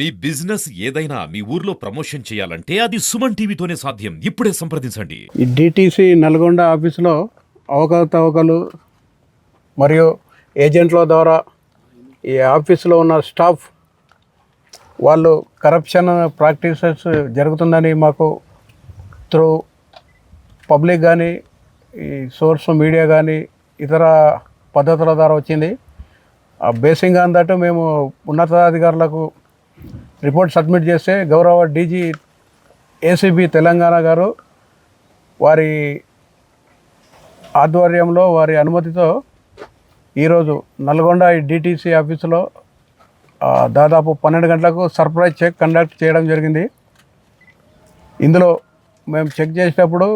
మీ business ఏదైనా మీ ఊర్లో promotion చేయాలంటే అది సుమన్ టీవీతోనే సాధ్యం. ఇప్పుడే సంప్రదించండి. ఈ డిటీసీ నల్గొండ ఆఫీసులో అవకతవకలు మరియు ఏజెంట్ల ద్వారా ఈ ఆఫీసులో ఉన్న స్టాఫ్ వాళ్ళు కరప్షన్ ప్రాక్టీసెస్ జరుగుతుందని మాకు త్రూ పబ్లిక్ కానీ ఈ సోర్స్ మీడియా కానీ ఇతర పద్ధతుల ద్వారా వచ్చింది. ఆ బేసింగ్ ఆన్ దట్ మేము ఉన్నతాధికారులకు రిపోర్ట్ సబ్మిట్ చేస్తే గౌరవ డీజీ ఏసీబీ తెలంగాణ గారు వారి ఆధ్వర్యంలో వారి అనుమతితో ఈరోజు నల్గొండ డిటీసీ ఆఫీసులో దాదాపు పన్నెండు గంటలకు సర్ప్రైజ్ చెక్ కండక్ట్ చేయడం జరిగింది. ఇందులో మేము చెక్ చేసేటప్పుడు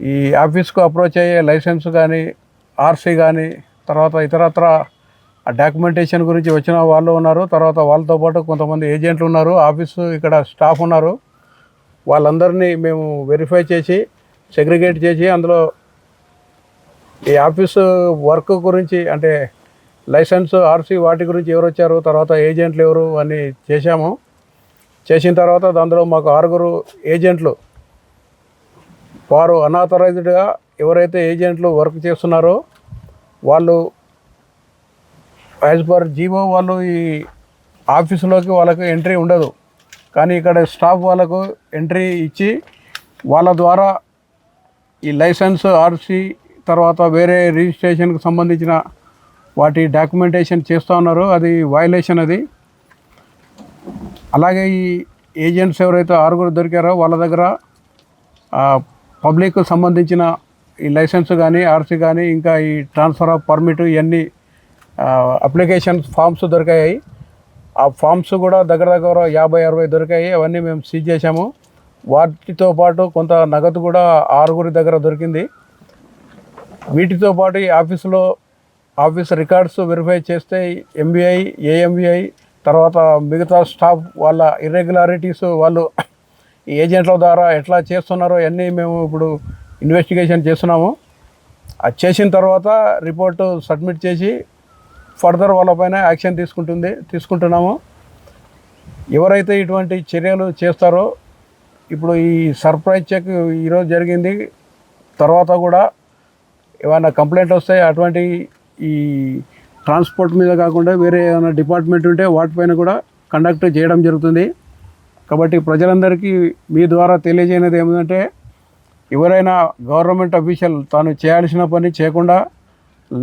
ఈ ఆఫీస్కు అప్రోచ్ అయ్యే లైసెన్స్ కానీ ఆర్సీ కానీ తర్వాత ఇతరత్ర ఆ డాక్యుమెంటేషన్ గురించి వచ్చిన వాళ్ళు ఉన్నారు తర్వాత వాళ్ళతో పాటు కొంతమంది ఏజెంట్లు ఉన్నారు ఆఫీసు ఇక్కడ స్టాఫ్ ఉన్నారు. వాళ్ళందరినీ మేము వెరిఫై చేసి సెగ్రిగేట్ చేసి అందులో ఈ ఆఫీసు వర్క్ గురించి అంటే లైసెన్స్ ఆర్సీ వాటి గురించి ఎవరు వచ్చారు తర్వాత ఏజెంట్లు ఎవరు అని చేశాము. చేసిన తర్వాత అందులో మాకు ఆరుగురు ఏజెంట్లు వారు అనాథరైజ్డ్గా ఎవరైతే ఏజెంట్లు వర్క్ చేస్తున్నారో వాళ్ళు యాజ్ పర్ జీవో వాళ్ళు ఈ ఆఫీసులోకి వాళ్ళకు ఎంట్రీ ఉండదు. కానీ ఇక్కడ స్టాఫ్ వాళ్ళకు ఎంట్రీ ఇచ్చి వాళ్ళ ద్వారా ఈ లైసెన్స్ ఆర్సీ తర్వాత వేరే రిజిస్ట్రేషన్కి సంబంధించిన వాటి డాక్యుమెంటేషన్ చేస్తూ ఉన్నారు. అది వయలేషన్ అది. అలాగే ఈ ఏజెంట్స్ ఎవరైతే ఆరుగురు దొరికారో వాళ్ళ దగ్గర పబ్లిక్ సంబంధించిన ఈ లైసెన్స్ కానీ ఆర్సీ కానీ ఇంకా ఈ ట్రాన్స్ఫర్ ఆఫ్ పర్మిట్ ఇవన్నీ అప్లికేషన్ ఫామ్స్ దొరికాయి. ఆ ఫామ్స్ కూడా దగ్గర దగ్గర యాభై అరవై దొరికాయి. అవన్నీ మేము సీజ్ చేశాము. వాటితో పాటు కొంత నగదు కూడా ఆరుగురి దగ్గర దొరికింది. వీటితో పాటు ఈ ఆఫీసులో ఆఫీస్ రికార్డ్స్ వెరిఫై చేస్తే ఎంబీఐ ఏఎంబీఐ తర్వాత మిగతా స్టాఫ్ వాళ్ళ ఇర్రెగ్యులారిటీస్ వాళ్ళు ఈ ఏజెంట్ల ద్వారా ఎట్లా చేస్తున్నారో అన్నీ మేము ఇప్పుడు ఇన్వెస్టిగేషన్ చేస్తున్నాము. అది చేసిన తర్వాత రిపోర్టు సబ్మిట్ చేసి ఫర్దర్ వాళ్ళపైన యాక్షన్ తీసుకుంటుంది తీసుకుంటున్నాము. ఎవరైతే ఇటువంటి చర్యలు చేస్తారో ఇప్పుడు ఈ సర్ప్రైజ్ చెక్ ఈరోజు జరిగింది. తర్వాత కూడా ఏమైనా కంప్లైంట్ వస్తే అటువంటి ఈ ట్రాన్స్పోర్ట్ మీద కాకుండా వేరే ఏమైనా డిపార్ట్మెంట్ ఉంటే వాటిపైన కూడా కండక్ట్ చేయడం జరుగుతుంది. కాబట్టి ప్రజలందరికీ మీ ద్వారా తెలియజేయనిది ఏమిటంటే ఎవరైనా గవర్నమెంట్ అఫీషియల్ తాను చేయాల్సిన పని చేయకుండా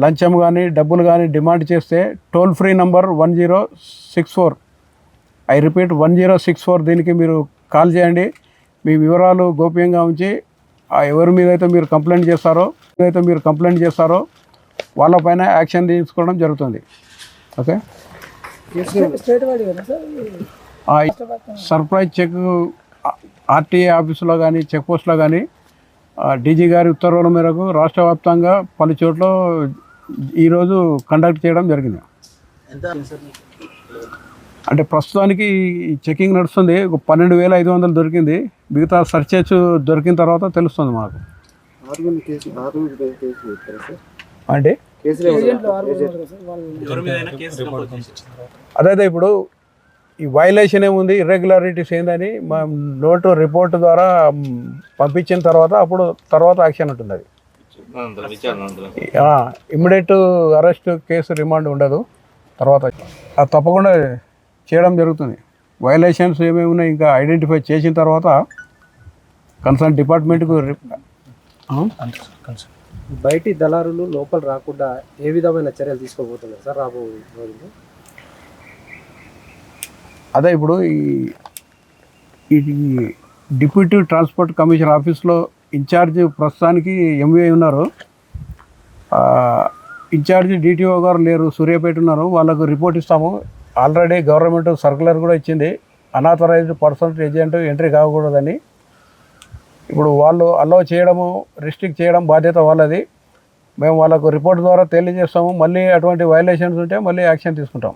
లంచం కానీ డబ్బులు కానీ డిమాండ్ చేస్తే toll free number one zero six four. I repeat one zero six four దీనికి మీరు కాల్ చేయండి. మీ వివరాలు గోప్యంగా ఉంచి ఆ ఎవరి మీద అయితే మీరు కంప్లైంట్ చేస్తారో అయితే మీరు కంప్లైంట్ చేస్తారో వాళ్ళపైన యాక్షన్ తీసుకోవడం జరుగుతుంది. ఓకే? సర్ప్రైజ్ చెక్ ఆర్టీఏ ఆఫీసులో కానీ చెక్ పోస్ట్లో కానీ డీజీ గారి ఉత్తర్వుల మేరకు రాష్ట్ర వ్యాప్తంగా పలు చోట్ల ఈరోజు కండక్ట్ చేయడం జరిగింది. అంటే ప్రస్తుతానికి ఈ చెకింగ్ నడుస్తుంది. ఒక పన్నెండు వేల ఐదు వందలు దొరికింది. మిగతా సర్చెస్ దొరికిన తర్వాత తెలుస్తుంది మాకు. అంటే? అదే ఇప్పుడు ఈ వైలేషన్ ఏముంది? ఇర్రెగ్యులారిటీస్ ఏందని మా నోటు రిపోర్ట్ ద్వారా పంపించిన తర్వాత అప్పుడు తర్వాత యాక్షన్ ఉంటుంది అది ఇమ్మీడియట్ అరెస్ట్ కేసు రిమాండ్ ఉండదు. తర్వాత అది తప్పకుండా చేయడం జరుగుతుంది. వైలేషన్స్ ఏమేమి ఉన్నాయి ఇంకా ఐడెంటిఫై చేసిన తర్వాత కన్సర్న్ డిపార్ట్మెంట్కు బయటి దళారులు లోపల రాకుండా ఏ విధమైన చర్యలు తీసుకోబోతున్నారు? సార్ రాబోయే రోజుల్లో? అదే ఇప్పుడు ఈ డిప్యూటీ ట్రాన్స్పోర్ట్ కమిషన్ ఆఫీస్లో ఇన్ఛార్జ్ ప్రస్తుతానికి ఎంవీఐ ఉన్నారు. ఇన్ఛార్జ్ డిటిఓ గారు లేరు సూర్యాపేట ఉన్నారు. వాళ్ళకు రిపోర్ట్ ఇస్తాము. ఆల్రెడీ గవర్నమెంట్ సర్కులర్ కూడా ఇచ్చింది. అనాథరైజ్డ్ పర్సన్ ఏజెంట్ ఎంట్రీ కాకూడదని. ఇప్పుడు వాళ్ళు అలో చేయడము రిస్ట్రిక్ట్ చేయడం బాధ్యత వాళ్ళది. మేము వాళ్ళకు రిపోర్ట్ ద్వారా తెలియజేస్తాము. మళ్ళీ అటువంటి వైలేషన్స్ ఉంటే మళ్ళీ యాక్షన్ తీసుకుంటాం.